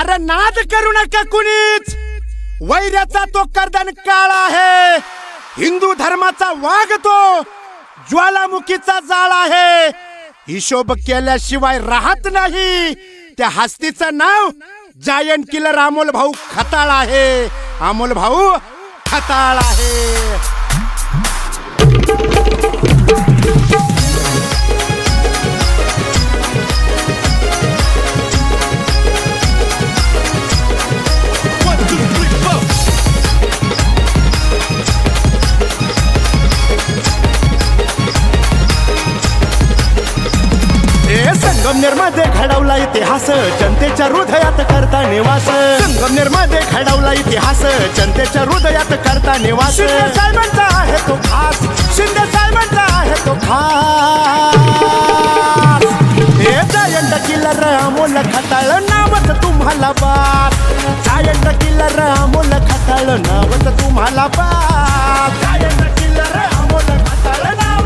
अरे नाद करू नका कुणीच. वैराचा तो कर्दन काळ आहे. हिंदू धर्माचा वाघ तो ज्वालामुखीचा जाळ आहे. हिशोब केल्याशिवाय राहत नाही. त्या हस्तीचं नाव जायंट किलर अमोल भाऊ खताळ आहे. अमोल भाऊ खताळ आहे. संगमनेरमध्ये घडवला इतिहास जनतेच्या हृदयात करता निवास. संगमनेरमध्ये घडवला इतिहास जनतेच्या हृदयात करता निवास. शिंदे साहेबांचा आहे तो खास शिंदे साहेबांचा आहे तो खास. हे जायंट किल्लर अमोल खताळ नावच तुम्हाला बाप जायंट किल्लर अमोल खताळ नावच तुम्हाला बाप जायंट किल्लर अमोल खताळ नाव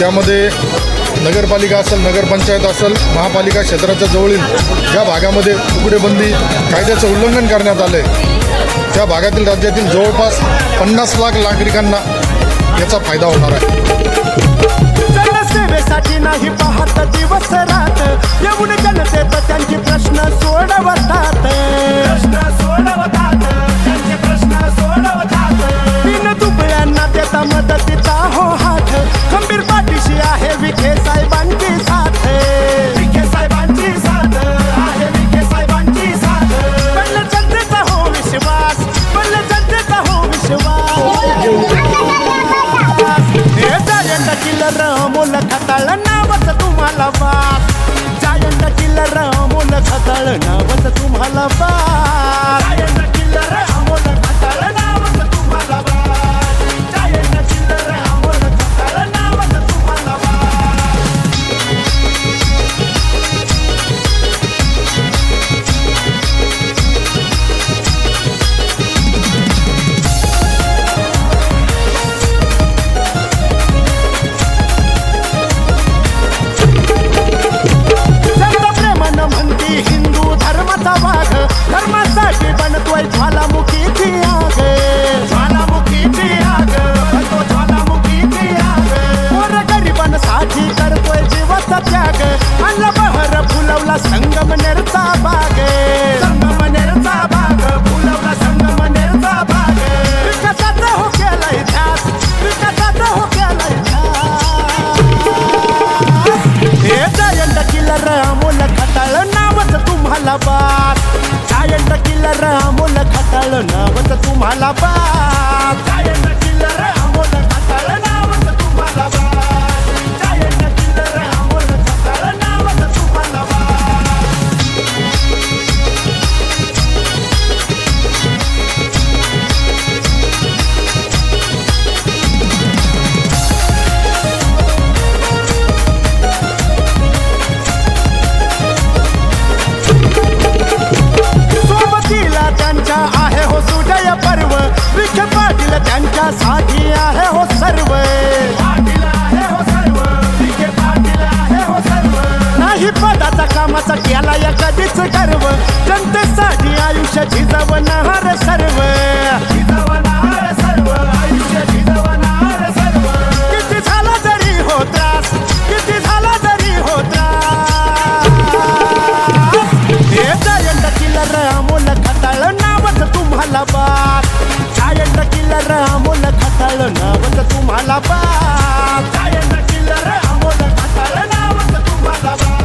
त्यामध्ये नगरपालिका असेल नगरपंचायत असेल महापालिका क्षेत्राच्या जवळील ज्या भागामध्ये तुकडेबंदी कायद्याचं उल्लंघन करण्यात आलं आहे त्या भागातील राज्यातील जवळपास पन्नास लाख नागरिकांना याचा फायदा होणार आहे. जनसेवेसाठी नाही जायंट चिल्लर अमोल खताळ नावच तुम्हाला बाप. जायंट चिल्लर अमोल खताळ नावच तुम्हाला बाप. फुलवला संगमनेरचा बाग. संगमनेरचा बाग फुलवला संगमनेरचा बाग. विकासाचा हो केला इतिहास विकासाचा हो केला इतिहास हे जायंट किल्लर अमोल खटाळ नावच तुम्हाला बास जायंट किल्लर अमोल खटाळ नावच तुम्हाला बास पाटील त्यांच्यासाठी आहे हो सर्व. नाही पदाचा कामाचा केला या कधीच गर्व. जनतेसाठी आयुष्य झिजवणार सर्व. किती झाला जरी हो त्रास किती झाला जरी हो त्रास हे जायंट किल्लर अमोल खताळ नावच तुम्हाला बास जायंट किल्लर अमोल खताळ नावच तुम्हाला बास जायंट किल्लर अमोल खताळ नावच तुम्हाला बास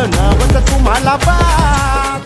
जायंट किल्लर अमोल खताळ नावच तुम्हाला बा